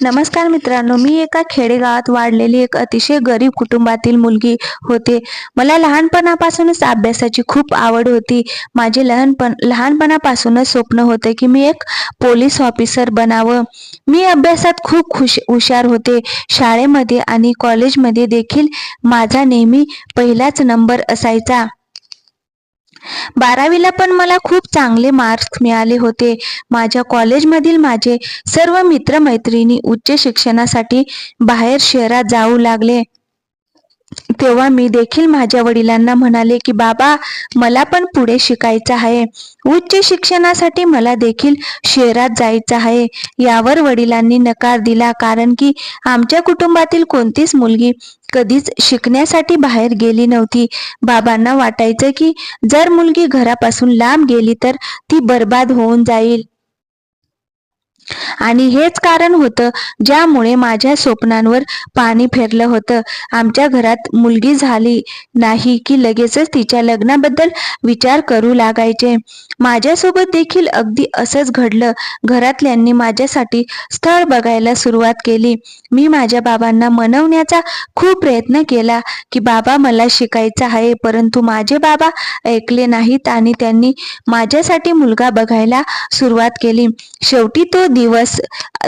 नमस्कार मित्रांनो मी एका खेडेगावात वाढलेली एक अतिशय गरीब कुटुंबातील मुलगी होते. मला लहानपणापासूनच अभ्यासाची खूप आवड होती. माझे लहानपण लहानपणापासूनच स्वप्न होते की मी एक पोलीस ऑफिसर बनावं. मी अभ्यासात खूप खुश हुशार होते. शाळेमध्ये आणि कॉलेजमध्ये देखील माझा नेहमी पहिलाच नंबर असायचा. बारावीला पण मला खूप चांगले मार्क्स मिळाले होते. माझ्या कॉलेजमधील माझे सर्व मित्रमैत्रिणी उच्च शिक्षणासाठी बाहेर शहरात जाऊ लागले. तेव्हा मी देखील माझ्या वडिलांना म्हणाले की बाबा मला पण पुढे शिकायचं आहे. उच्च शिक्षणासाठी मला देखील शहरात जायचं आहे. यावर वडिलांनी नकार दिला कारण की आमच्या कुटुंबातील कोणतीच मुलगी कधीच शिकण्यासाठी बाहेर गेली नव्हती. बाबांना वाटायचं की जर मुलगी घरापासून लांब गेली तर ती बर्बाद होऊन जाईल. आणि हेच कारण होतं ज्यामुळे माझ्या स्वप्नांवर पाणी फेरलं होतं. आमच्या घरात मुलगी झाली नाही की लगेचच तिच्या लग्नाबद्दल विचार करू लागायचे. माझ्यासोबत देखील अगदी असंच घडलं. घरातल्यांनी माझ्यासाठी स्थळ बघायला सुरुवात केली. मी माझ्या बाबांना मनवण्याचा खूप प्रयत्न केला की बाबा मला शिकायचं आहे. परंतु माझे बाबा ऐकले नाहीत आणि त्यांनी माझ्यासाठी मुलगा बघायला सुरुवात केली. शेवटी तो दिवस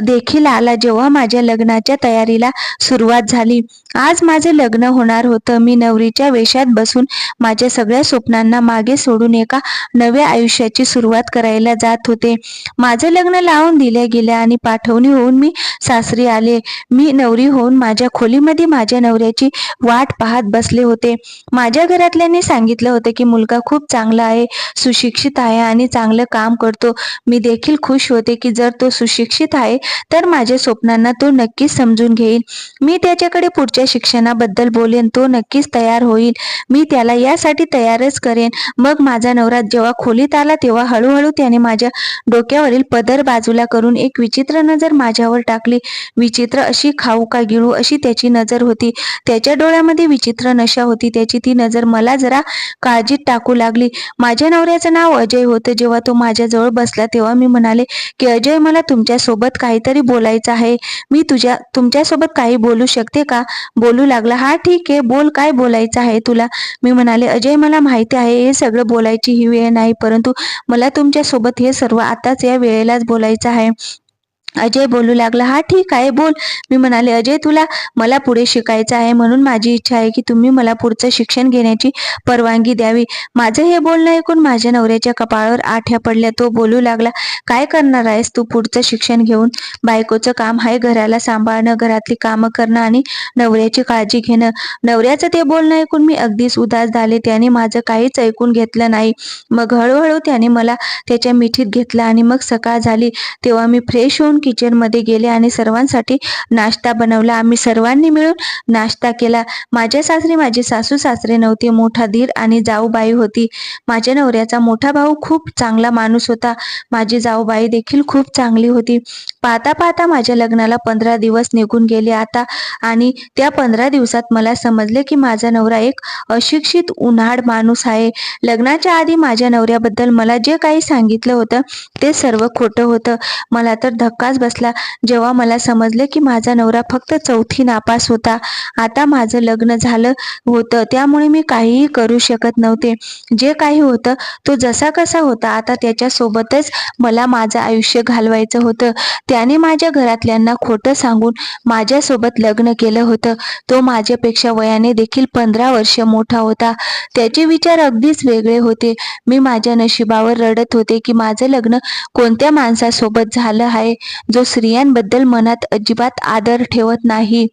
देखील आला जेव्हा माझ्या लग्नाच्या तयारीला सुरुवात झाली. आज माझे लग्न होणार होतं. मी नवरीच्या वेशात बसून माझ्या सगळ्या स्वप्नांना मागे सोडून एका नव्या आयुष्याची सुरुवात करायला जात होते. माझं लग्न लावून दिले गेले आणि पाठवणी होऊन मी सासरी आले. मी नवरी होऊन माझ्या खोलीमध्ये माझ्या नवऱ्याची वाट पाहत बसले होते. माझ्या घरातल्यांनी सांगितलं होतं की मुलगा खूप चांगला आहे सुशिक्षित आहे आणि चांगलं काम करतो. मी देखील खुश होते की जर तो सुशिक्षित आहे तर माझ्या स्वप्नांना तो नक्कीच समजून घेईल. मी त्याच्याकडे पुढच्या शिक्षणाबद्दल बोलेन तो नक्कीच तयार होईल. मी त्याला यासाठी तयारच करेन. मग माझा नवरा जेव्हा खोलीत आला तेव्हा हळूहळू त्याने माझ्या डोक्यावरील पदर बाजूला करून एक विचित्र नजर माझ्यावर टाकली. विचित्र अशी खाऊ का गिळू अशी त्याची नजर होती. त्याच्या डोळ्यामध्ये विचित्र नशा होती. त्याची ती नजर मला जरा काळजीत टाकू लागली. माझ्या नवऱ्याचं नाव अजय होतं. जेव्हा तो माझ्याजवळ बसला तेव्हा मी म्हणाले की अजय मला तुमच्यासोबत काहीतरी बोलायचं आहे. मी तुझ्या तुमच्यासोबत काही बोलू शकते का? बोलू लागला. हा ठीक आहे. बोल काय बोलायचं आहे तुला? मी म्हणाले अजय मला माहिती आहे हे सगळं बोलायची ही वेळ नाही परंतु मला तुमच्यासोबत हे सर्व आताच या वेळेलाच बोलायचं आहे. अजय बोलू लागला हा ठीक आहे बोल. मी म्हणाले अजय तुला मला पुढे शिकायचं आहे म्हणून माझी इच्छा आहे की तुम्ही मला पुढचं शिक्षण घेण्याची परवानगी द्यावी. माझं हे बोलणं ऐकून माझ्या नवऱ्याच्या कपाळावर आठ्या पडल्या. तो बोलू लागला काय करणार आहेस तू पुढचं शिक्षण घेऊन? बायकोचं काम आहे घराला सांभाळणं घरातली कामं करणं आणि नवऱ्याची काळजी घेणं. नवऱ्याचं ते बोलणं ऐकून मी अगदीच उदास झाले. त्याने माझं काहीच ऐकून घेतलं नाही. मग हळूहळू त्याने मला त्याच्या मिठीत घेतलं आणि मग सकाळ झाली. तेव्हा मी फ्रेश होऊन किचनमध्ये गेले आणि सर्वांसाठी नाश्ता बनवला. आम्ही सर्वांनी मिळून नाश्ता केला. माझ्या सासरी माझे सासू सासरे नव्हते. मोठा धीर आणि जाऊबाई होती. माझ्या नवऱ्याचा मोठा भाऊ खूप चांगला माणूस होता. माझी जाऊबाई देखील खूप चांगली होती. पाहता पाहता माझ्या लग्नाला पंधरा दिवस निघून गेले. आता आणि त्या पंधरा दिवसात मला समजले की माझा नवरा एक अशिक्षित उन्हाळ माणूस आहे. लग्नाच्या आधी माझ्या नवऱ्याबद्दल मला जे काही सांगितलं होतं ते सर्व खोटं होतं. मला तर धक्का धक्काच बसला. जेव्हा मला समजले की माझा नवरा फक्त चौथी नापास होता आता माझं लग्न झालं होतं त्यामुळे मी काहीही करू शकत नव्हते. जे काही होतं तो जसा कसा होता आता त्याच्यासोबतच मला माझं आयुष्य घालवायचं होतं. त्याने माझ्या घरातल्यांना खोटं सांगून माझ्यासोबत लग्न केलं होतं. तो माझ्यापेक्षा वयाने देखील पंधरा वर्ष मोठा होता. त्याचे विचार अगदीच वेगळे होते. मी माझ्या नशिबावर रडत होते की माझं लग्न कोणत्या माणसासोबत झालं आहे? जो स्त्रियांबद्दल मनात अजिबात आदर ठेवत नाही.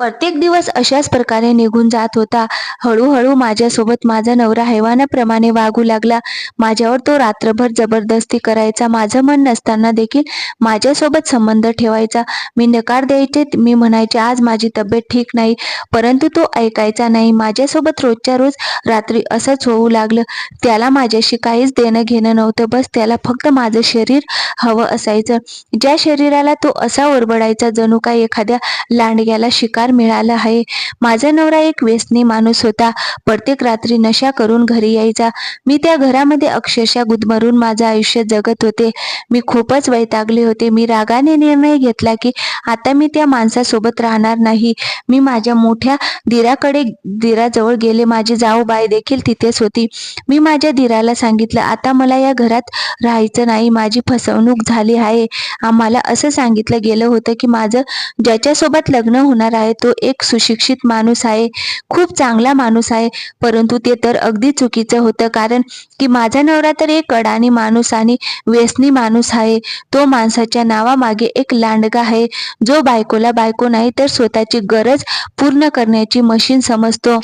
प्रत्येक दिवस अशाच प्रकारे निघून जात होता. हळूहळू माझ्यासोबत माझा नवरा हैवानाप्रमाणे वागू लागला. माझ्यावर तो रात्रभर जबरदस्ती करायचा. माझं मन नसताना देखील माझ्यासोबत संबंध ठेवायचा. मी नकार द्यायचे मी म्हणायचे आज माझी तब्येत ठीक नाही. परंतु तो ऐकायचा नाही. माझ्यासोबत रोजच्या रोज रात्री असंच होऊ लागलं. त्याला माझ्याशी काहीच देणं घेणं नव्हतं. बस त्याला फक्त माझं शरीर हवं असायचं. ज्या शरीराला तो असा ओरबडायचा जणू काय एखाद्या लांडग्याला शिकार पगार मिळाला आहे. माझा नवरा एक व्यसनी माणूस होता. प्रत्येक रात्री नशा करून घरी यायचा. मी त्या घरामध्ये अक्षरशः गुदमरून माझं आयुष्य जगत होते. मी खूपच वैतागले होते. मी रागाने निर्णय घेतला की आता मी त्या माणसासोबत राहणार नाही. मी माझ्या मोठ्या दिराकडे दिराजवळ गेले. माझी जाऊबाई देखील तिथेच होती. मी माझ्या दिराला सांगितलं आता मला या घरात राहायचं नाही. माझी फसवणूक झाली आहे. आम्हाला असं सांगितलं गेलं होतं की माझं ज्याच्यासोबत लग्न होणार आहे तो एक सुशिक्षित माणूस आहे खूप चांगला माणूस आहे परंतु ते तर अगदी चुकीचं होतं. कारण की माझा नवरा तर एक अडाणी माणूस आणि व्यसनी माणूस आहे. तो माणसाच्या नावामागे एक लांडगा आहे जो बायकोला बायको नाही तर स्वतःची गरज पूर्ण करण्याची मशीन समजतो.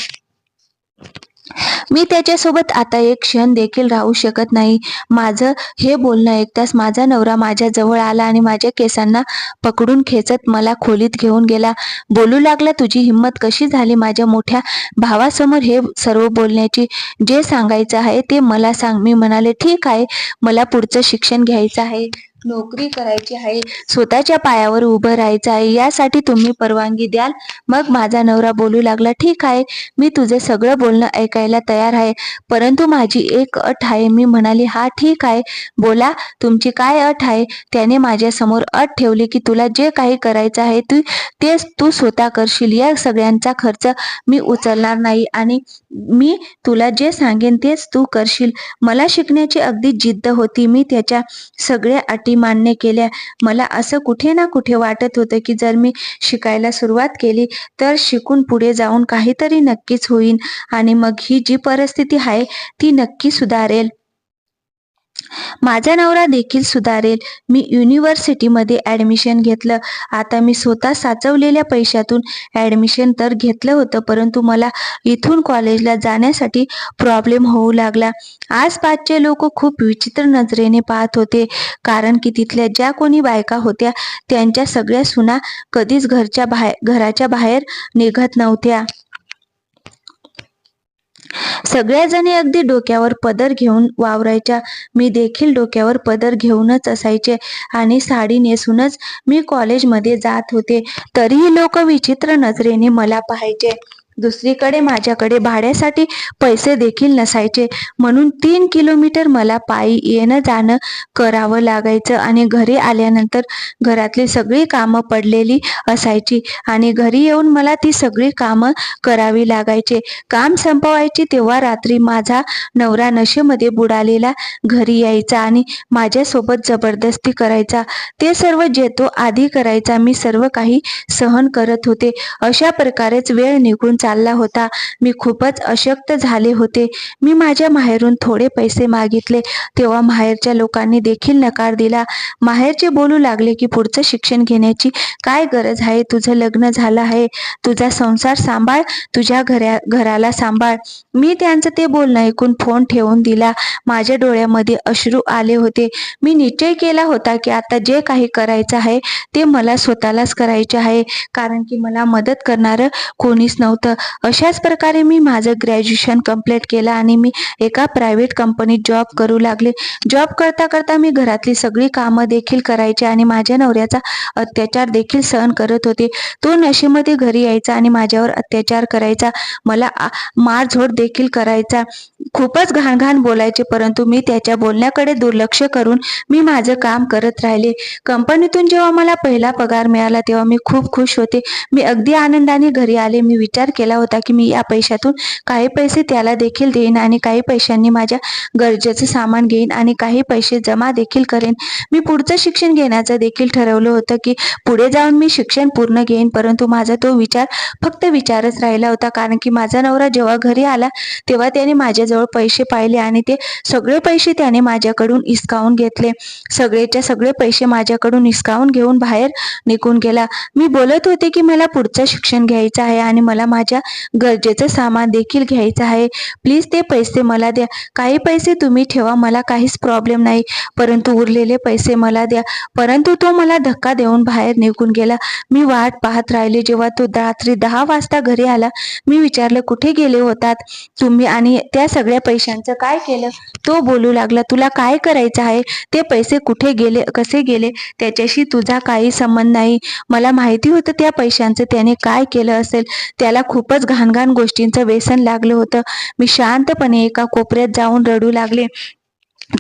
मी त्याच्यासोबत आता एक क्षण देखील राहू शकत नाही. माझं हे बोलणं ऐकताच माझा नवरा माझ्या जवळ आला आणि माझ्या केसांना पकडून खेचत मला खोलीत घेऊन गेला. बोलू लागला तुझी हिंमत कशी झाली माझ्या मोठ्या भावासमोर हे सर्व बोलण्याची? जे सांगायचं आहे ते मला सांग. मी म्हणाले ठीक आहे मला पुढचं शिक्षण घ्यायचं आहे. नोकरी करायची आहे स्वतःच्या पायावर उभं राहायचं आहे यासाठी तुम्ही परवानगी द्याल. मग माझा नवरा बोलू लागला ठीक आहे मी तुझे सगळं बोलणं ऐकायला तयार आहे परंतु माझी एक अट आहे. मी म्हणाली हा ठीक आहे बोला तुमची काय अट आहे? त्याने माझ्यासमोर अट ठेवली की तुला जे काही करायचं आहे तू तेच तू स्वतः करशील या सगळ्यांचा खर्च मी उचलणार नाही आणि मी तुला जे सांगेन तेच तू करशील. मला शिकण्याची अगदी जिद्द होती. मी त्याच्या सगळ्या अटी मान्य केल्या. मला असं कुठे ना कुठे वाटत होतं की जर मी शिकायला सुरुवात केली तर शिकून पुढे जाऊन काहीतरी नक्कीच होईन. आणि मग ही जी परिस्थिती आहे ती नक्की सुधारेल. माझा नवरा देखील सुधारेल. मी युनिव्हर्सिटीमध्ये ॲडमिशन घेतलं. आता मी स्वतः साचवलेल्या पैशातून ॲडमिशन तर घेतलं होतं परंतु मला इथून कॉलेजला जाण्यासाठी प्रॉब्लेम होऊ लागला. आसपासचे लोक खूप विचित्र नजरेने पाहत होते कारण की तिथल्या ज्या कोणी बायका होत्या त्यांच्या सगळ्या सुना कधीच घरच्या बाहेर घराच्या बाहेर निघत नव्हत्या. सगळ्याजणी अगदी डोक्यावर पदर घेऊन वावरायच्या. मी देखील डोक्यावर पदर घेऊनच असायचे आणि साडी नेसूनच मी कॉलेजमध्ये जात होते. तरीही लोक विचित्र नजरेने मला पाहायचे. दुसरीकडे माझ्याकडे भाड्यासाठी पैसे देखील नसायचे. म्हणून तीन किलोमीटर मला पायी येणं जाणं करावं लागायचं आणि घरी आल्यानंतर घरातली सगळी कामं पडलेली असायची आणि घरी येऊन मला ती सगळी कामं करावी लागायचे. काम संपवायची तेव्हा रात्री माझा नवरा नशेमध्ये बुडालेला घरी यायचा आणि माझ्यासोबत जबरदस्ती करायचा. ते सर्व जे तो आधी करायचा. मी सर्व काही सहन करत होते. अशा प्रकारेच वेळ निघून चालला होता. मी खूपच अशक्त झाले होते. मी माझ्या माहेरून थोडे पैसे मागितले. तेव्हा माहेरच्या लोकांनी देखील नकार दिला. माहेरचे बोलू लागले की पुढचं शिक्षण घेण्याची काय गरज आहे? तुझं लग्न झालं आहे. तुझा संसार सांभाळ. तुझ्या घरा घराला सांभाळ. मी त्यांचं ते बोलणं ऐकून फोन ठेवून दिला. माझ्या डोळ्यामध्ये अश्रू आले होते. मी निश्चय केला होता की आता जे काही करायचं आहे ते मला स्वतःलाच करायचे आहे. कारण की मला मदत करणारं कोणीच नव्हतं. अशाच प्रकारे मी माझं ग्रॅज्युएशन कंप्लीट केलं आणि मी एका प्रायव्हेट कंपनीत जॉब करू लागले. जॉब करता करता मी घरातली सगळी कामं देखील करायची आणि माझ्या नवऱ्याचा अत्याचार देखील सहन करत होते. तो नशेमध्ये घरी यायचा आणि माझ्यावर अत्याचार करायचा. मला मारझोड देखील करायचा. खूपच घाण घाण बोलायचे परंतु मी त्याच्या बोलण्याकडे दुर्लक्ष करून मी माझं काम करत राहिले. कंपनीतून जेव्हा मला पहिला पगार मिळाला तेव्हा मी खूप खुश होते. मी अगदी आनंदाने घरी आले. मी विचार केला होता की मी या पैशातून काही पैसे त्याला देखील देईन आणि काही पैशांनी माझ्या गरजेचं सामान घेईन आणि काही पैसे जमा देखील करेन. मी पुढचं शिक्षण घेण्याचं देखील ठरवलं होतं की पुढे जाऊन मी शिक्षण पूर्ण घेईन परंतु माझा तो विचार फक्त विचारच राहिला होता कारण की माझा नवरा जेव्हा घरी आला तेव्हा त्याने माझ्याजवळ पैसे पाहिले आणि ते सगळे पैसे त्याने माझ्याकडून इसकावून घेतले. सगळेच्या सगळे पैसे माझ्याकडून इसकावून घेऊन बाहेर निघून गेला. मी बोलत होते की मला पुढचं शिक्षण घ्यायचं आहे आणि मला माझ्या माझ्या गरजेचं सामान देखील घ्यायचं आहे. प्लीज ते पैसे मला द्या. काही पैसे तुम्ही ठेवा मला काहीच प्रॉब्लेम नाही. परंतु उरलेले पैसे मला द्या. परंतु तो मला धक्का देऊन बाहेर निघून गेला. मी वाट पाहत राहिले. जेव्हा तो रात्री दहा वाजता घरी आला मी विचारलं कुठे गेले होतात तुम्ही आणि त्या सगळ्या पैशांचं काय केलं? तो बोलू लागला तुला काय करायचं आहे? ते पैसे कुठे गेले कसे गेले? त्याच्याशी तुझा काही संबंध नाही. मला माहिती होतं त्या पैशांचं त्याने काय केलं असेल. त्याला खूप खूपच घाणघाण गोष्टींचं व्यसन लागलं होतं. मी शांतपणे एका कोपऱ्यात जाऊन रडू लागले.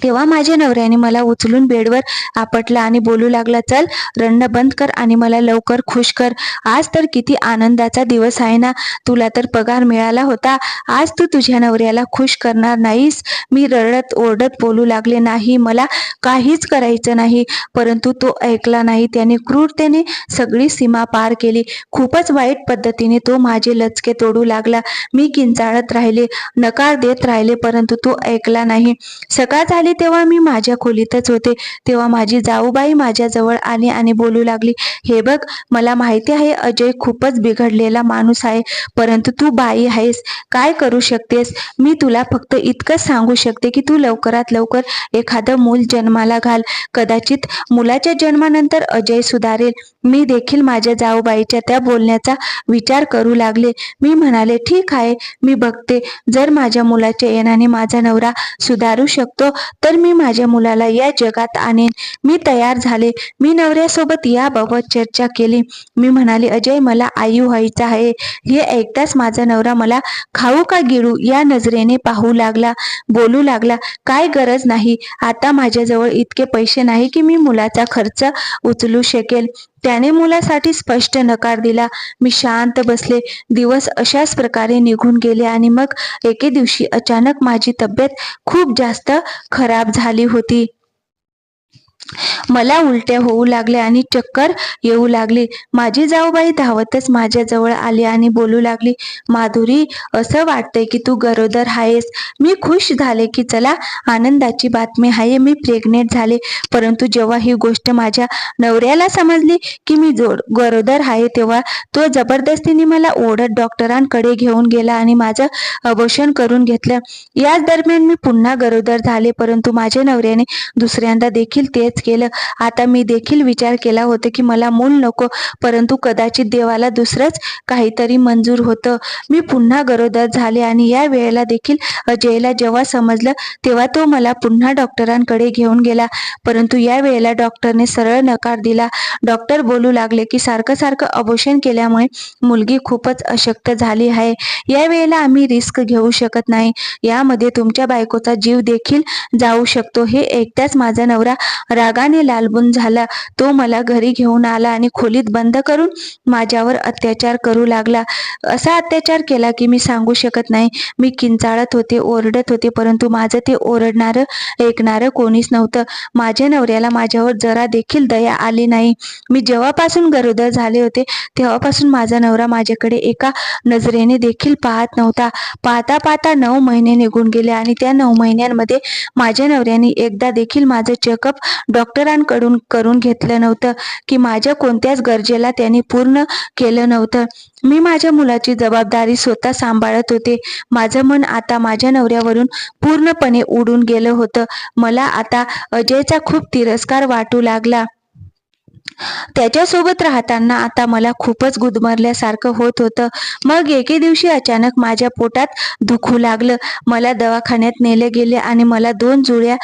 तेव्हा माझ्या नवऱ्याने मला उचलून बेडवर आपटला आणि बोलू लागला चल रडणं बंद कर आणि मला लवकर खुश कर. आज तर किती आनंदाचा दिवस आहे ना. तुला तर पगार मिळाला होता. आज तू तुझ्या नवऱ्याला खुश करणार नाहीस. मी रडत ओरडत बोलू लागले नाही मला काहीच करायचं नाही. परंतु तो ऐकला नाही. त्याने क्रूरतेने सगळी सीमा पार केली. खूपच वाईट पद्धतीने तो माझे लचके तोडू लागला. मी किंचाळत राहिले नकार देत राहिले परंतु तो ऐकला नाही. सकाळ झाली तेव्हा मी माझ्या खोलीतच होते. तेव्हा माझी जाऊबाई माझ्याजवळ आली आणि बोलू लागली हे बघ मला माहिती आहे अजय खूपच बिघडलेला माणूस आहे परंतु तू बाई आहेस. काय करू शकतेस? मी तुला फक्त इतकंच सांगू शकते की तू लवकरात लवकर एखादं मूल जन्माला घाल. कदाचित मुलाच्या जन्मानंतर अजय सुधारेल. मी देखील माझ्या जाऊबाईच्या त्या बोलण्याचा विचार करू लागले. मी म्हणाले ठीक आहे मी बघते. जर माझ्या मुलाच्या येण्याने माझा नवरा सुधारू शकतो तर मी माझ्या मुलाला या जगात आणेन. मी तयार झाले. मी नवऱ्यासोबत याबाबत चर्चा केली. मी म्हणाले अजय मला आई व्हायचा आहे. हे ऐकताच माझा नवरा मला खाऊ का गिळू? या नजरेने पाहू लागला बोलू लागला काय गरज नाही. आता माझ्याजवळ इतके पैसे नाही की मी मुलाचा खर्च उचलू शकेल. त्याने मुलासाठी स्पष्ट नकार दिला. मी शांत बसले. दिवस अशाच प्रकारे निघून गेले आणि मग एके दिवशी अचानक माझी तब्येत खूप जास्त खराब झाली होती. मला उलट्या होऊ लागल्या आणि चक्कर येऊ लागली. माझी जाऊबाई धावतच माझ्याजवळ आली आणि बोलू लागली माधुरी असं वाटतंय की तू गरोदर आहेस मी खुश झाले की चला आनंदाची बातमी आहे मी प्रेग्नेंट झाले परंतु जेव्हा ही गोष्ट माझ्या नवऱ्याला समजली की मी जोड गरोदर आहे तेव्हा तो जबरदस्तीने मला ओढत डॉक्टरांकडे घेऊन गेला आणि माझं अबोशन करून घेतलं. याच दरम्यान मी पुन्हा गरोदर झाले परंतु माझ्या नवऱ्याने दुसऱ्यांदा देखील तेच केलं. आता मी देखील विचार केला होता की मला मूल नको परंतु कदाचित देवाला दुसरंच काहीतरी मंजूर होतं. मी पुन्हा गरोदर झाले आणि या वेळेला देखील अजयला जेव्हा समजलं तेव्हा तो मला पुन्हा डॉक्टरांकडे घेऊन गेला. परंतु या वेळेला डॉक्टरने सरळ नकार दिला. डॉक्टर बोलू लागले की सारखं सारखं अभोषण केल्यामुळे मुलगी खूपच अशक्त झाली आहे. या वेळेला आम्ही रिस्क घेऊ शकत नाही. यामध्ये तुमच्या बायकोचा जीव देखील जाऊ शकतो. हे एकट्याच माझा नवरा रागाने लालबुन झाला. तो मला घरी घेऊन आला आणि खोलीत बंद करून माझ्यावर अत्याचार करू लागला. असा अत्याचार केला की मी सांगू शकत नाही. मी किंचाळत होते ओरडत होते परंतु माझं ते ओरडणारं ऐकणारं कोणीच नव्हतं. माझ्या नवऱ्याला माझ्यावर जरा देखील दया आली नाही. मी जेव्हापासून गरोदर झाले होते तेव्हापासून माझा नवरा माझ्याकडे एका नजरेने देखील पाहत नव्हता. पाहता पाहता नऊ महिने निघून गेले आणि त्या नऊ महिन्यांमध्ये माझ्या नवऱ्याने एकदा देखील माझं चेकअप डॉक्टरांकडून करून घेतलं नव्हतं की माझ्या कोणत्याच गरजेला त्यांनी पूर्ण केलं नव्हतं. मी माझ्या मुलाची जबाबदारी स्वतः सांभाळत होते. माझं मन आता माझ्या नवऱ्यावरून पूर्णपणे उडून गेलं होतं. मला आता अजयचा खूप तिरस्कार वाटू लागला. त्याच्यासोबत राहताना आता मला खूपच गुदमरल्यासारखं होत होतं. मग एके दिवशी अचानक माझ्या पोटात दुखू लागलं. मला दवाखान्यात नेले गेले आणि मला दोन जुळ्या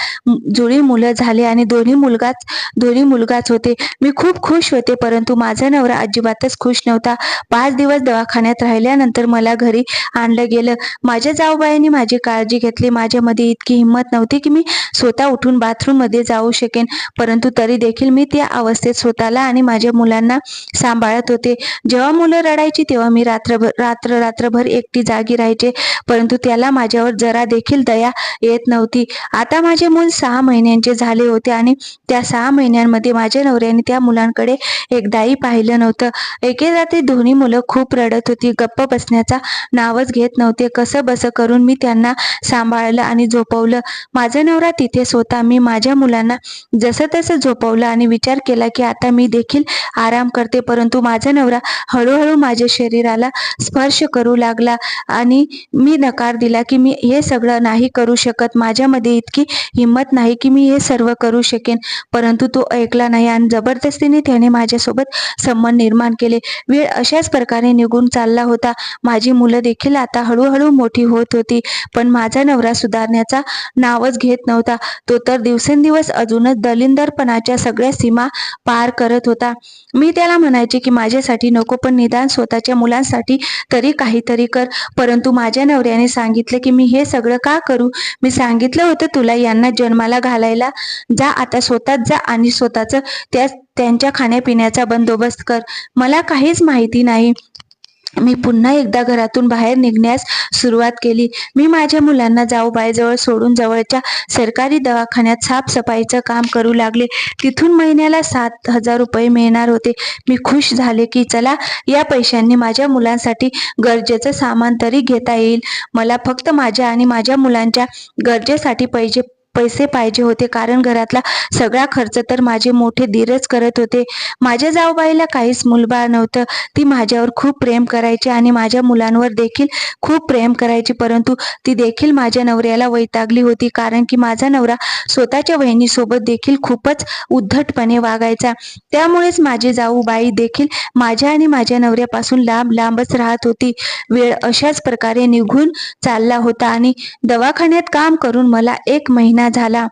जुळी मुलं झाले आणि दोन्ही मुलगाच दोन्ही मुलगाच होते. मी खूप खुश होते परंतु माझा नवरा अजिबातच खुश नव्हता. पाच दिवस दवाखान्यात राहिल्यानंतर मला घरी आणलं गेलं. माझ्या जाऊबाईंनी माझी काळजी घेतली. माझ्यामध्ये इतकी हिंमत नव्हती की मी स्वतः उठून बाथरूममध्ये जाऊ शकेन. परंतु तरी देखील मी त्या अवस्थेत स्वतःला आणि माझ्या मुलांना सांभाळत होते. जेव्हा मुलं रडायची तेव्हा मी रात्रभर रात्र रात्रभर एकटी जागी राहायचे. परंतु त्याला माझ्यावर जरा देखील दया येत नव्हती. आता माझे मूल सहा महिन्यांचे झाले होते आणि त्या सहा महिन्यांमध्ये माझ्या नवऱ्याने त्या मुलांकडे एकदाही पाहिलं नव्हतं. एके रात्री दोन्ही मुलं खूप रडत होती. गप्प बसण्याचा नावच घेत नव्हते. कसं बसं करून मी त्यांना सांभाळलं आणि झोपवलं? माझा नवरा तिथे स्वतः मी माझ्या मुलांना जसं तसं झोपवलं आणि विचार केला की आता आता मी देखील आराम करते परंतु माझा नवरा हळूहळू माझ्या शरीराला स्पर्श करू लागला आणि मी नकार दिला की मी हे सगळं नाही करू शकत. माझ्यामध्ये इतकी हिंमत नाही की मी हे सर्व करू शकेन परंतु तो ऐकला नाही आणि जबरदस्तीने त्याने माझ्यासोबत संबंध निर्माण केले. वेळ अशाच प्रकारे निघून चालला होता. माझी मुलं देखील आता हळूहळू मोठी होत होती पण माझा नवरा सुधारण्याचा नावच घेत नव्हता. तो तर दिवसेंदिवस अजूनच दलिंदरपणाच्या सगळ्या सीमा पार करत होता. मी त्याला म्हणायचे की माझ्यासाठी नको पण निदान स्वतःच्या मुलांसाठी तरी काहीतरी कर. परंतु माझ्या नवऱ्याने सांगितलं की मी हे सगळं का करू? मी सांगितलं होतं तुला यांना जन्माला घालायला. जा आता स्वतःच जा आणि स्वतःच त्या त्यांच्या खाण्यापिण्याचा बंदोबस्त कर. मला काहीच माहिती नाही. मी पुन्हा एकदा घरातून बाहेर निघण्यास सुरुवात केली. मी माझ्या मुलांना जाऊबाईजवळ सोडून जवळच्या सरकारी दवाखान्यात साफसफाईचं काम करू लागले. तिथून महिन्याला सात हजार रुपये मिळणार होते. मी खुश झाले की चला या पैशांनी माझ्या मुलांसाठी गरजेचं सामान तरी घेता येईल. मला फक्त माझ्या आणि माझ्या मुलांच्या गरजेसाठी पैसे पैसे पाहिजे होते. कारण घरातला सगळा खर्च तर माझे मोठे धीरच करत होते. माझ्या जाऊबाईला काहीच मुलबाळ नव्हतं. ती माझ्यावर खूप प्रेम करायची आणि माझ्या मुलांवर देखील खूप प्रेम करायची. परंतु ती देखील माझ्या नवऱ्याला वैतागली होती. कारण की माझा नवरा स्वतःच्या वहिनीसोबत देखील खूपच उद्धटपणे वागायचा. त्यामुळेच माझी जाऊबाई देखील माझ्या आणि माझ्या नवऱ्यापासून लांब लांबच राहत होती. वेळ अशाच प्रकारे निघून चालला होता आणि दवाखान्यात काम करून मला एक महिना झाला.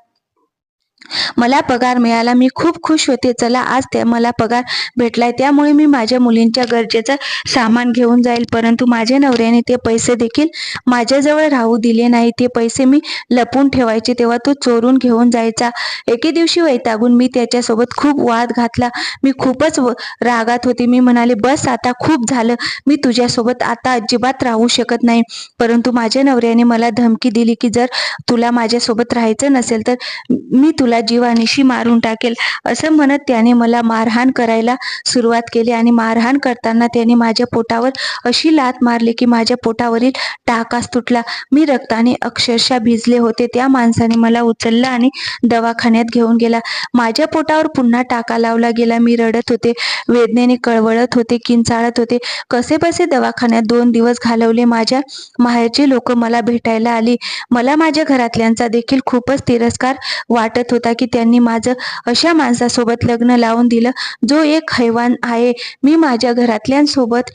मला पगार मिळाला मी खूप खुश होते. चला आज त्या मला पगार भेटलाय. त्यामुळे मी माझ्या मुलींच्या गरजेचं सामान घेऊन जाईल. परंतु माझ्या नवऱ्याने ते पैसे देखील माझ्याजवळ राहू दिले नाही. ते पैसे मी लपून ठेवायचे तेव्हा तो चोरून घेऊन जायचा. एके दिवशी वैतागून मी त्याच्यासोबत खूप वाद घातला. मी खूपच व- रागात होते. मी म्हणाले बस आता खूप झालं. मी तुझ्यासोबत आता अजिबात राहू शकत नाही. परंतु माझ्या नवऱ्याने मला धमकी दिली की जर तुला माझ्यासोबत राहायचं नसेल तर मी तुला जीवानिशी मारून टाकेल असं म्हणत त्याने मला मारहाण करायला सुरुवात केली. आणि मारहाण करताना त्याने माझ्या पोटावर अशी लात मारली की माझ्या पोटावरील टाकाच तुटला. मी रक्ताने अक्षरशः भिजले होते. त्या माणसाने मला उचललं आणि दवाखान्यात घेऊन गेला. माझ्या पोटावर पुन्हा टाका लावला गेला. मी रडत होते वेदनेने कळवळत होते किंचाळत होते. कसे बसे दवाखान्यात दोन दिवस घालवले. माझ्या माहेरचे लोक मला भेटायला आली. मला माझ्या घरातल्यांचा देखील खूपच तिरस्कार वाटत होता. की त्यांनी माझं अशा माणसासोबत लग्न लावून दिलं जो एक हैवान आहे. मी माझ्या घरातल्यांसोबत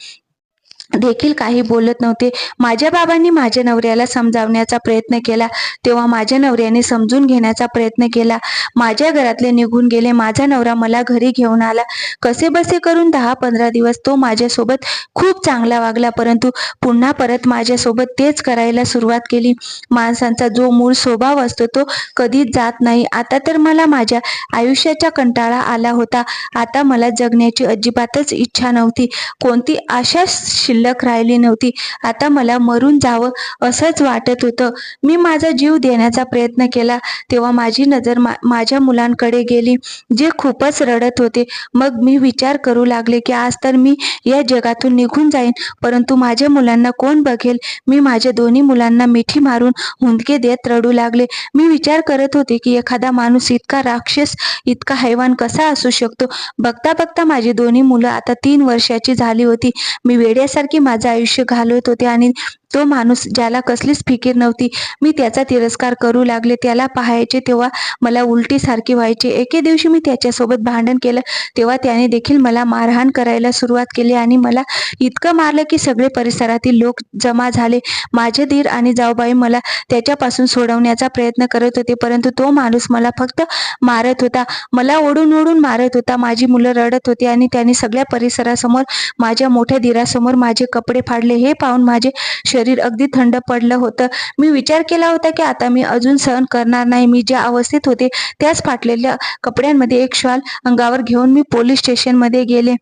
देखील काही बोलत नव्हते. माझ्या बाबांनी माझ्या नवऱ्याला समजावण्याचा प्रयत्न केला. तेव्हा माझ्या नवऱ्याने समजून घेण्याचा प्रयत्न केला. माझ्या घरातले निघून गेले. माझा नवरा मला घरी घेऊन आला. कसे बसे करून दहा पंधरा दिवस तो माझ्यासोबत खूप चांगला वागला. परंतु पुन्हा परत माझ्यासोबत तेच करायला सुरुवात केली. माणसांचा जो मूळ स्वभाव असतो तो कधीच जात नाही. आता तर मला माझ्या आयुष्याचा कंटाळा आला होता. आता मला जगण्याची अजिबातच इच्छा नव्हती. कोणती आशा शिल्लक राहिली नव्हती. आता मला मरून जावं असंच वाटत होतं. मी माझा जीव देण्याचा प्रयत्न केला. तेव्हा माझी नजर मा माझ्या मुलांकडे गेली जे खूपच रडत होते. मग मी विचार करू लागले की आज तर मी या जगातून निघून जाईन परंतु माझ्या मुलांना कोण बघेल? मी माझ्या दोन्ही मुलांना मिठी मारून हुंदके देत रडू लागले. मी विचार करत होते की एखादा माणूस इतका राक्षस इतका हैवान कसा असू शकतो? बघता बघता माझी दोन्ही मुलं आता तीन वर्षाची झाली होती. मी वेड्यासारखी की माझं आयुष्य घालवत होते आणि तो माणूस ज्याला कसलीच फिकीर नव्हती मी त्याचा तिरस्कार करू लागले त्याला पाहायचे तेव्हा मला उलटी सारखी एके दिवशी मी त्याच्यासोबत भांडण केलं तेव्हा त्याने देखील मला मारहाण करायला सुरुवात केली आणि मला इतकं मारलं की सगळे परिसरातील लोक जमा झाले. माझे धीर आणि जाऊबाई मला त्याच्यापासून सोडवण्याचा प्रयत्न करत होते परंतु तो माणूस मला फक्त मारत होता. मला ओढून ओढून मारत होता. माझी मुलं रडत होती आणि त्याने सगळ्या परिसरासमोर माझ्या मोठ्या धीरासमोर माझे कपडे फाडले. हे पाहून माझे शरीर अगदी थंड पडलं होतं. मी विचार केला होता की आता मी अजून सहन करणार नाही. मी ज्या अवस्थेत होते त्याच फाटलेल्या कपड्यांमध्ये एक शॉल अंगावर घेऊन मी पोलीस स्टेशनमध्ये गेले.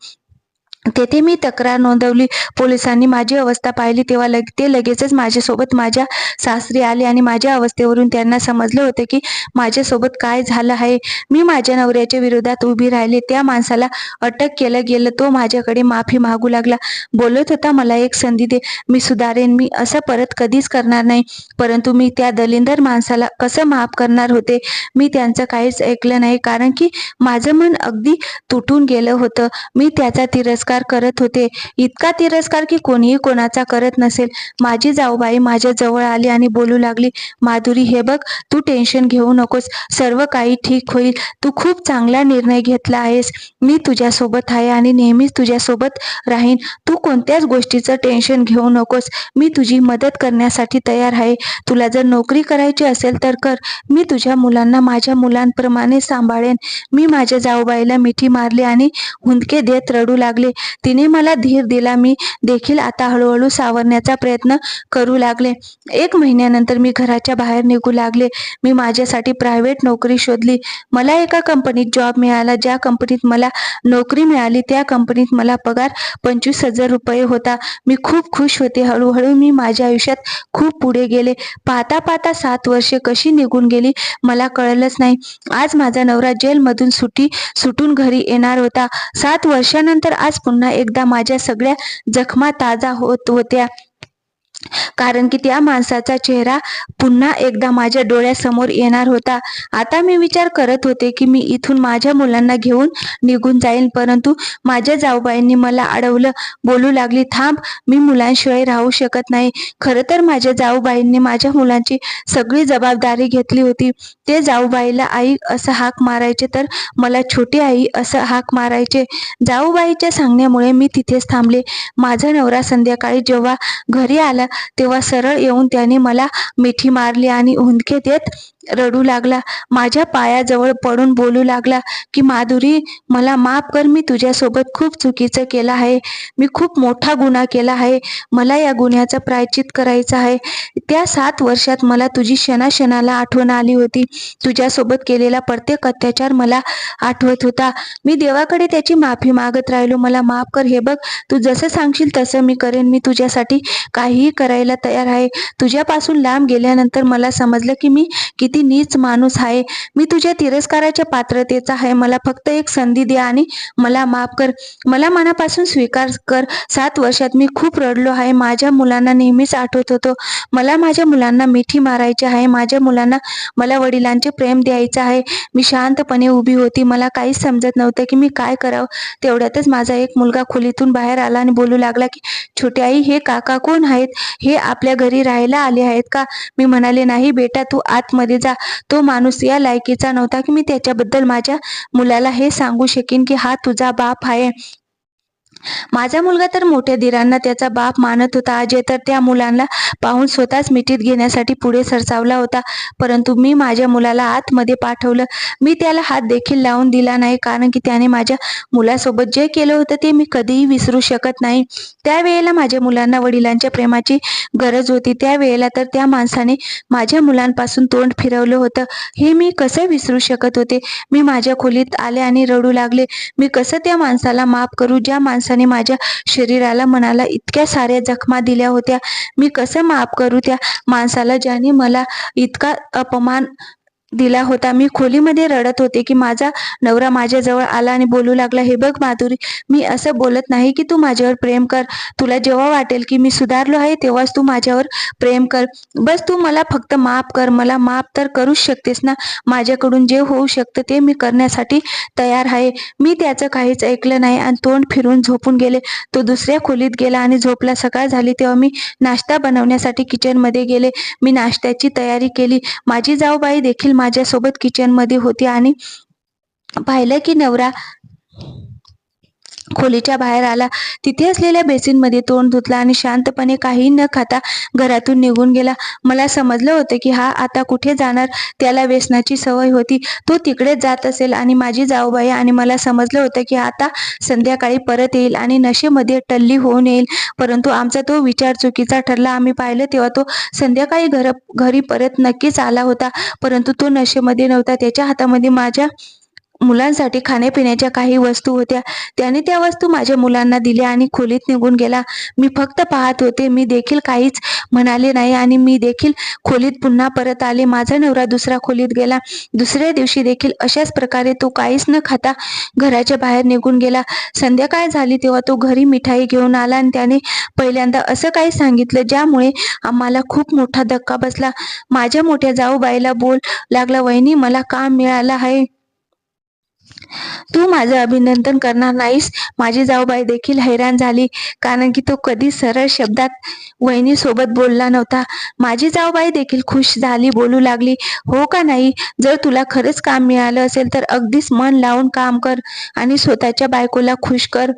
तेथे मी तक्रार नोंदवली. पोलिसांनी माझी अवस्था पाहिली तेव्हा लग ते लगेचच माझ्यासोबत माझ्या सासरी आले आणि माझ्या अवस्थेवरून त्यांना समजलं होतं की माझ्यासोबत काय झालं आहे. मी माझ्या नवऱ्याच्या विरोधात उभी राहिले. त्या माणसाला अटक केलं गेलं. तो माझ्याकडे माफी मागू लागला. बोलत होता मला एक संधी दे. मी सुधारेन. मी असं परत कधीच करणार नाही. परंतु मी त्या दलिंदर माणसाला कसं माफ करणार होते? मी त्यांचं काहीच ऐकलं नाही. कारण की माझं मन अगदी तुटून गेलं होतं. मी त्याचा तिरस्कार करत होते. इतका तिरस्कार की कोणीही कोणाचा करत नसेल. माझी जाऊबाई माझ्या जवळ आली आणि बोलू लागली माधुरी हे बघ तू टेन्शन घेऊ नकोस. सर्व काही ठीक होईल. तू खूप चांगला निर्णय घेतला आहेस. मी तुझ्यासोबत आहे आणि नेहमीच तुझ्यासोबत राहीन. तू कोणत्याच गोष्टीचं टेन्शन घेऊ नकोस. मी तुझी मदत करण्यासाठी तयार आहे. तुला जर नोकरी करायची असेल तर कर. मी तुझ्या मुलांना माझ्या मुलांप्रमाणे सांभाळेन. मी माझ्या जाऊबाईला मिठी मारली आणि हुंदके देत रडू लागले. तिने मला धीर दिला. मी देखील आता हळूहळू सावरण्याचा प्रयत्न करू लागले. एक महिन्यानंतर मी घराच्या बाहेर निघू लागले. मी माझ्यासाठी प्रायव्हेट नोकरी शोधली. मला एका कंपनीत जॉब मिळाला. ज्या कंपनीत मला नोकरी मिळाली त्या कंपनीत मला पगार पंचवीस हजार रुपये होता. मी खूप खुश होते. हळूहळू मी माझ्या आयुष्यात खूप पुढे गेले. पाहता पाहता सात वर्षे कशी निघून गेली मला कळलंच नाही. आज माझा नवरा जेलमधून सुटी सुटून घरी येणार होता. सात वर्षानंतर आज पुन्हा एकदा माझ्या सगळ्या जखमा ताजा होत होत्या. कारण की त्या माणसाचा चेहरा पुन्हा एकदा माझ्या डोळ्यासमोर येणार होता. आता मी विचार करत होते की मी इथून माझ्या मुलांना घेऊन निघून जाईन परंतु माझ्या जाऊबाईंनी मला अडवलं. बोलू लागली थांब मी मुलांशिवाय राहू शकत नाही. खरं तर माझ्या जाऊबाईंनी माझ्या मुलांची सगळी जबाबदारी घेतली होती. ते जाऊबाईला आई असं हाक मारायचे तर मला छोटी आई असं हाक मारायचे. जाऊबाईच्या सांगण्यामुळे मी तिथेच थांबले. माझा नवरा संध्याकाळी जेव्हा घरी आला तेव्हा सरळ येऊन त्याने मला मिठी मारली आणि हुंदके देत रडू लागला. माझ्या पायाजवळ पडून बोलू लागला की माधुरी मला माफ कर. मी तुझ्यासोबत खूप चुकीचं केलं आहे. मी खूप मोठा गुन्हा केला आहे. मला या गुन्ह्याचं प्रायचित करायचं आहे. त्या सात वर्षात मला तुझी क्षणाक्षणाला आठवण आली होती. तुझ्यासोबत केलेला प्रत्येक अत्याचार मला आठवत होता. मी देवाकडे त्याची माफी मागत राहिलो. मला माफ कर. हे बघ तू जसं सांगशील तसं मी करेन. मी तुझ्यासाठी काहीही करायला तयार आहे. तुझ्यापासून लांब गेल्यानंतर मला समजलं की मी किती नीच माणूस आहे. मी तुझ्या तिरस्काराच्या पात्रतेचा आहे. मला फक्त एक संधी द्या आणि मला माफ कर. मला मनापासून स्वीकार कर. सात वर्षात मी खूप रडलो आहे. माझ्या मुलांना नेहमीच आठवत होतो. मला माझ्या मुलांना मिठी मारायची आहे. माझ्या मुलांना मला वडिलांचे प्रेम द्यायचं आहे. मी शांतपणे उभी होती. मला काहीच समजत नव्हतं की मी काय करावं. तेवढ्यातच माझा एक मुलगा खोलीतून बाहेर आला आणि बोलू लागला की छोटी आई हे काका कोण आहेत? हे आपल्या घरी राहायला आले आहेत का? मी म्हणाले नाही बेटा तू आतमध्ये जा. तो माणूस या लायकीचा नव्हता की मी त्याच्याबद्दल माझ्या मुलाला हे सांगू शकेन की हा तुझा बाप आहे. माझा मुलगा तर मोठ्या दिरांना त्याचा बाप मानत होता. अजय तर त्या मुलांना पाहून स्वतःच मिठीत घेण्यासाठी पुढे सरसावला होता. परंतु मी माझ्या मुलाला आतमध्ये पाठवलं. मी त्याला हात देखील लावून दिला नाही कारण की त्याने माझ्या मुलासोबत जे केलं होतं ते मी कधीही विसरू शकत नाही. त्यावेळेला माझ्या मुलांना वडिलांच्या प्रेमाची गरज होती. त्यावेळेला तर त्या माणसाने माझ्या मुलांपासून तोंड फिरवलं होतं. हे मी कसं विसरू शकत होते? मी माझ्या खोलीत आले आणि रडू लागले. मी कसं त्या माणसाला माफ करू? ज्या माणसाने माझ्या शरीराला मनाला इतक्या साऱ्या जखमा दिल्या होत्या. मी कसं माफ करू त्या माणसाला ज्याने मला इतका अपमान दिला होता. मी खोलीमध्ये रडत होते की माझा नवरा माझ्याजवळ आला आणि बोलू लागला हे बघ माधुरी मी असं बोलत नाही की तू माझ्यावर प्रेम कर. तुला जेव्हा वाटेल की मी सुधारलो आहे तेव्हाच तू माझ्यावर प्रेम कर. बस तू मला फक्त माफ कर. मला माफ तर करूच शकतेस ना. माझ्याकडून जे होऊ शकतं ते मी करण्यासाठी तयार आहे. मी त्याचं काहीच ऐकलं नाही आणि तोंड फिरून झोपून गेले. तो दुसऱ्या खोलीत गेला आणि झोपला. सकाळ झाली तेव्हा मी नाश्ता बनवण्यासाठी किचनमध्ये गेले. मी नाश्त्याची तयारी केली. माझी जाऊबाई देखील माझ्यासोबत किचनमध्ये होती आणि पाहिलं की नवरा खोलीच्या बाहेर आला. तिथे असलेल्या बेसिनमध्ये तोंड धुतला आणि शांतपणे काही न खाता घरातून निघून गेला. मला समजलं होतं की हा आता कुठे जाणार? त्याला व्यसनाची सवय होती. तो तिकडेच जात असेल आणि माझी जाऊबाई आणि मला समजलं होतं की आता संध्याकाळी परत येईल आणि नशेमध्ये टल्ली होऊन येईल. परंतु आमचा तो विचार चुकीचा ठरला. आम्ही पाहिलं तेव्हा तो संध्याकाळी घर घरी परत नक्कीच आला होता. परंतु तो नशेमध्ये नव्हता. त्याच्या हातामध्ये माझ्या मुलांसाठी खाण्यापिण्याच्या काही वस्तू होत्या. त्याने त्या वस्तू माझ्या मुलांना दिल्या आणि खोलीत निघून गेला. मी फक्त पाहत होते. मी देखील काहीच म्हणाले नाही आणि मी देखील खोलीत पुन्हा परत आले. माझा नवरा दुसऱ्या खोलीत गेला. दुसऱ्या दिवशी देखील अशाच प्रकारे तो काहीच न खाता घराच्या बाहेर निघून गेला. संध्याकाळ झाली तेव्हा तो घरी मिठाई घेऊन आला आणि त्याने पहिल्यांदा असं काही सांगितलं ज्यामुळे आम्हाला खूप मोठा धक्का बसला. माझ्या मोठ्या जाऊबाईला बोल लागला वहिनी मला काम मिळालं आहे. तू माझं अभिनंदन करणार नाहीस. माझी जाऊबाई देखील हैराण झाली कारण की तो कधी सरळ शब्दात वहिनीसोबत बोलला नव्हता. माझी जाऊबाई देखील खुश झाली बोलू लागली हो का नाही? जर तुला खरंच काम मिळालं असेल तर अगदीच मन लावून काम कर आणि स्वतःच्या बायकोला खुश कर.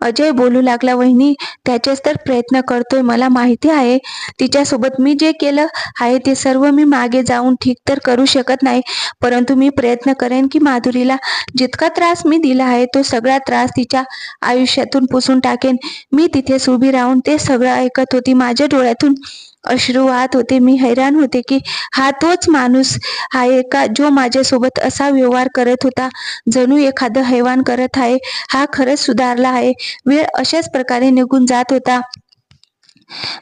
अजय बोलू लागला वहिनी त्याचेच तर प्रयत्न करतोय मला माहिती आहे. तिच्यासोबत मी जे केलं आहे ते सर्व मी मागे जाऊन ठीक तर करू शकत नाही परंतु मी प्रयत्न करेन की माधुरीला जितका त्रास मी दिला आहे तो सगळा त्रास तिच्या आयुष्यातून पुसून टाकेन. मी तिथेच उभी राहून ते सगळं ऐकत होती माझ्या डोळ्यातून अश्रू वाहत होते. मी हैराण होते की हा तोच माणूस आहे का जो माझ्यासोबत असा व्यवहार करत होता जणू एखादं हैवान करत आहे हा खरंच सुधारला आहे. वेळ अशाच प्रकारे निघून जात होता.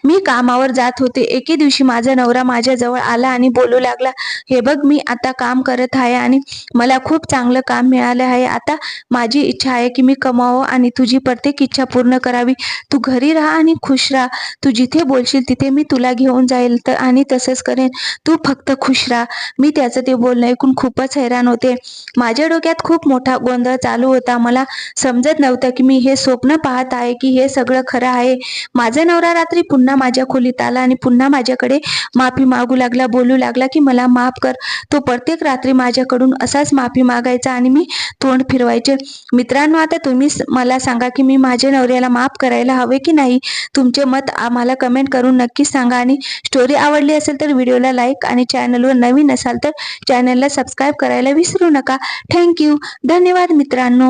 मी कामावर जात होते. एके दिवशी माझा नवरा माझ्याजवळ आला आणि बोलू लागला हे बघ मी आता काम करत आहे आणि मला खूप चांगलं काम मिळालं आहे. आता माझी इच्छा आहे की मी कमावं आणि तुझी प्रत्येक इच्छा पूर्ण करावी. तू घरी राहा आणि खुश राहा. तू जिथे बोलशील तिथे मी तुला घेऊन जाईल तर आणि तसंच करेन. तू फक्त खुश राहा. मी त्याचं ते बोलणं ऐकून खूपच हैराण होते. माझ्या डोक्यात खूप मोठा गोंधळ चालू होता. मला समजत नव्हतं की मी हे स्वप्न पाहत आहे की हे सगळं खरं आहे. माझा नवरा रात्री पुन्हा माझ्या खोलीत आला आणि पुन्हा माझ्याकडे माफी मागू लागला बोलू लागला की मला माफ कर. तो प्रत्येक रात्री माझ्याकडून असाच माफी मागायचा आणि मी तोंड फिरवायचे. मित्रांनो आता तुम्ही मला सांगा की मी माझ्या नवऱ्याला माफ करायला हवे की नाही? तुमचे मत आम्हाला कमेंट करून नक्कीच सांगा आणि स्टोरी आवडली असेल तर व्हिडिओला लाईक आणि चॅनलवर नवीन असाल तर चॅनलला सबस्क्राईब करायला विसरू नका. थँक्यू धन्यवाद मित्रांनो.